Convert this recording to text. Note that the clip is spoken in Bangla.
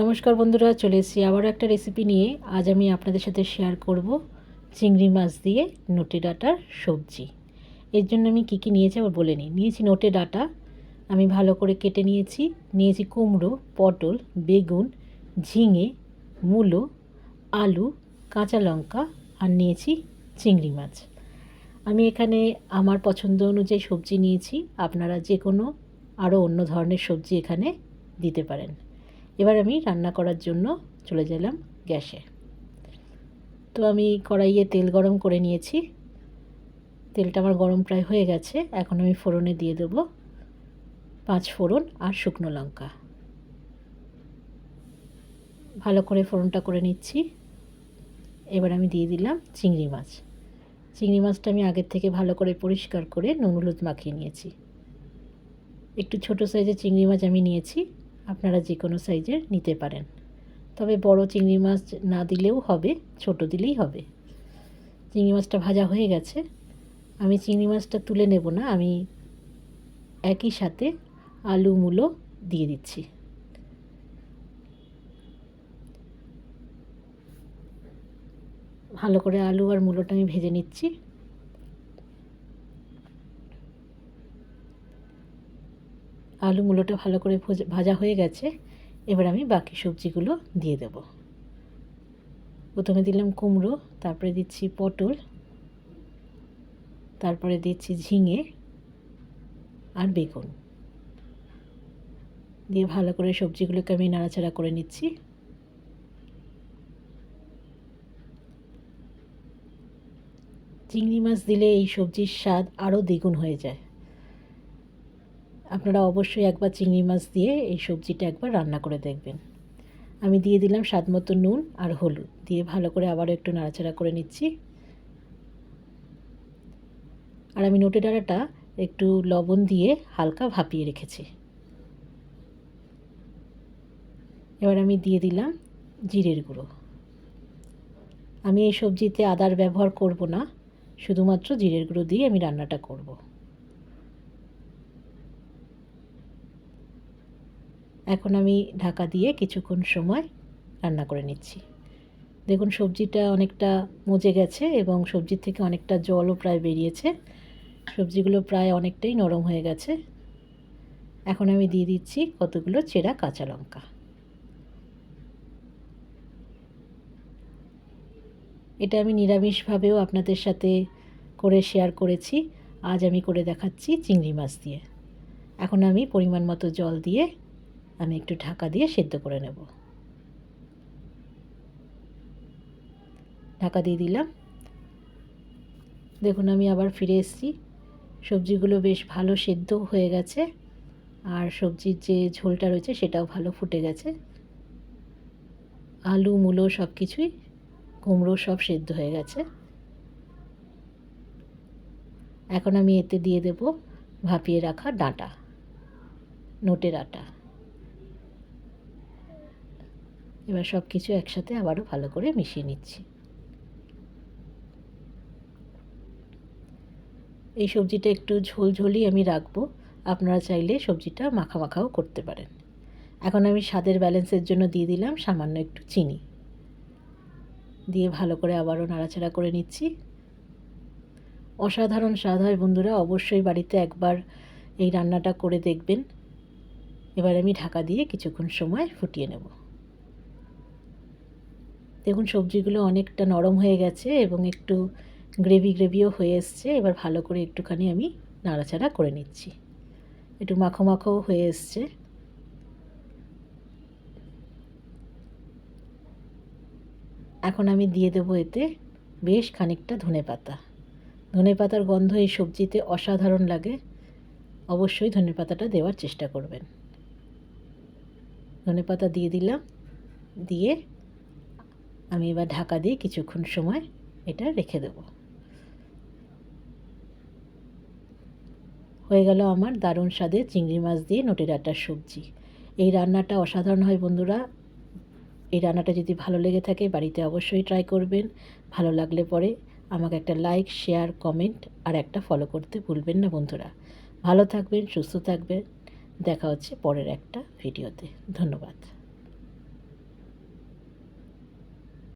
নমস্কার বন্ধুরা, চলে এসেছি আবারও একটা রেসিপি নিয়ে। আজ আমি আপনাদের সাথে শেয়ার করব চিংড়ি মাছ দিয়ে নোটে ডাটার সবজি। এর জন্য আমি কী কী নিয়েছি আবার বলে নিই। নিয়েছি নোটে ডাটা, আমি ভালো করে কেটে নিয়েছি। নিয়েছি কুমড়ো, পটল, বেগুন, ঝিঙে, মূলো, আলু, কাঁচা লঙ্কা আর নিয়েছি চিংড়ি মাছ। আমি এখানে আমার পছন্দ অনুযায়ী সবজি নিয়েছি। আপনারা যে কোনো আরও অন্য ধরনের সবজি এখানে দিতে পারেন। এবার আমি রান্না করার জন্য চলে গেলাম গ্যাসে। তো আমি কড়াইয়ে তেল গরম করে নিয়েছি। তেলটা আমার গরম প্রায় হয়ে গেছে। এখন আমি ফোড়নে দিয়ে দেব পাঁচ ফোড়ন আর শুকনো লঙ্কা। ভালো করে ফোড়নটা করে নিচ্ছি। এবার আমি দিয়ে দিলাম চিংড়ি মাছ। চিংড়ি মাছটা আমি আগের থেকে ভালো করে পরিষ্কার করে নুন হলুদ মাখিয়ে নিয়েছি। একটু ছোট সাইজের চিংড়ি মাছ আমি নিয়েছি। আপনারা যে কোনো সাইজের নিতে পারেন। তবে বড় চিংড়ি মাছ না দিলেও হবে, ছোট দিলেই হবে। চিংড়ি মাছটা ভাজা হয়ে গেছে। আমি চিংড়ি মাছটা তুলে নেব না, আমি একই সাথে আলু, মূলো দিয়ে দিচ্ছি। ভালো করে আলু আর মূলোটা আমি ভেজে নিচ্ছি। আলু মূলোটা ভালো করে ভাজা হয়ে গেছে। এবার আমি বাকি সবজিগুলো দিয়ে দেব। প্রথমে দিলাম কুমড়ো, তারপরে দিচ্ছি পটল, তারপরে দিচ্ছি ঝিঙে আর বেগুন। দিয়ে ভালো করে সবজিগুলোকে আমি নাড়াচাড়া করে নিচ্ছি। চিংড়ি মাছ দিলে এই সবজির স্বাদ আরও দ্বিগুণ হয়ে যায়। আপনারা অবশ্যই একবার চিংড়ি মাছ দিয়ে এই সবজিটা একবার রান্না করে দেখবেন। আমি দিয়ে দিলাম স্বাদ মতো নুন আর হলুদ। দিয়ে ভালো করে আবারও একটু নাড়াচাড়া করে নিচ্ছি। আর আমি নোটে ডাঁড়াটা একটু লবণ দিয়ে হালকা ভাপিয়ে রেখেছি। এবার আমি দিয়ে দিলাম জিরের গুঁড়ো। আমি এই সবজিতে আদার ব্যবহার করব না, শুধুমাত্র জিরের গুঁড়ো দিয়ে আমি রান্নাটা করব। এখন আমি ঢাকা দিয়ে কিছুক্ষণ সময় রান্না করে নিচ্ছি। দেখুন, সবজিটা অনেকটা মজে গেছে এবং সবজির থেকে অনেকটা জলও প্রায় বেরিয়েছে। সবজিগুলো প্রায় অনেকটাই নরম হয়ে গেছে। এখন আমি দিয়ে দিচ্ছি কতগুলো চেরা কাঁচা লঙ্কা। এটা আমি নিরামিষভাবেও আপনাদের সাথে করে শেয়ার করেছি। আজ আমি করে দেখাচ্ছি চিংড়ি মাছ দিয়ে। এখন আমি পরিমাণ মতো জল দিয়ে আমি একটু ঢাকা দিয়ে সেদ্ধ করে নেব। ঢাকা দিয়ে দিলাম। দেখুন, আমি আবার ফিরে এসেছি। সবজিগুলো বেশ ভালো সেদ্ধ হয়ে গেছে। আর সবজির যে ঝোলটা রয়েছে, সেটাও ভালো ফুটে গেছে। আলু, মূলো সব কিছুই কুমড়ো সব সেদ্ধ হয়ে গেছে। এখন আমি এতে দিয়ে দেব ভাপিয়ে রাখা ডাঁটা, নোটের আটা। এবার সব কিছু একসাথে আবারও ভালো করে মিশিয়ে নিচ্ছি। এই সবজিটা একটু ঝোলঝোলই আমি রাখব। আপনারা চাইলে সবজিটা মাখা মাখাও করতে পারেন। এখন আমি স্বাদের ব্যালেন্সের জন্য দিয়ে দিলাম সামান্য একটু চিনি। দিয়ে ভালো করে আবারও নাড়াচাড়া করে নিচ্ছি। অসাধারণ স্বাদ হয় বন্ধুরা, অবশ্যই বাড়িতে একবার এই রান্নাটা করে দেখবেন। এবার আমি ঢাকা দিয়ে কিছুক্ষণ সময় ফুটিয়ে নেব। দেখুন, সবজিগুলো অনেকটা নরম হয়ে গেছে এবং একটু গ্রেভি গ্রেভিও হয়ে এসছে। এবার ভালো করে একটুখানি আমি নাড়াচাড়া করে নিচ্ছি। একটু মাখো মাখো হয়ে এসছে। এখন আমি দিয়ে দেবো এতে বেশ খানিকটা ধনে পাতা। ধনে পাতার গন্ধ এই সবজিতে অসাধারণ লাগে। অবশ্যই ধনে পাতাটা দেওয়ার চেষ্টা করবেন। ধনে পাতা দিয়ে দিলাম। দিয়ে আমি এবার ঢাকা দিয়ে কিছুক্ষণ সময় এটা রেখে দেব। হয়ে গেল আমার দারুণ স্বাদে চিংড়ি মাছ দিয়ে নোটে ডাটার সবজি। এই রান্নাটা অসাধারণ হয় বন্ধুরা। এই রান্নাটা যদি ভালো লেগে থাকে বাড়িতে অবশ্যই ট্রাই করবেন। ভালো লাগলে পরে আমাকে একটা লাইক শেয়ার কমেন্ট আর একটা ফলো করতে ভুলবেন না বন্ধুরা। ভালো থাকবেন, সুস্থ থাকবেন। দেখা হচ্ছে পরের একটা ভিডিওতে ধন্যবাদ।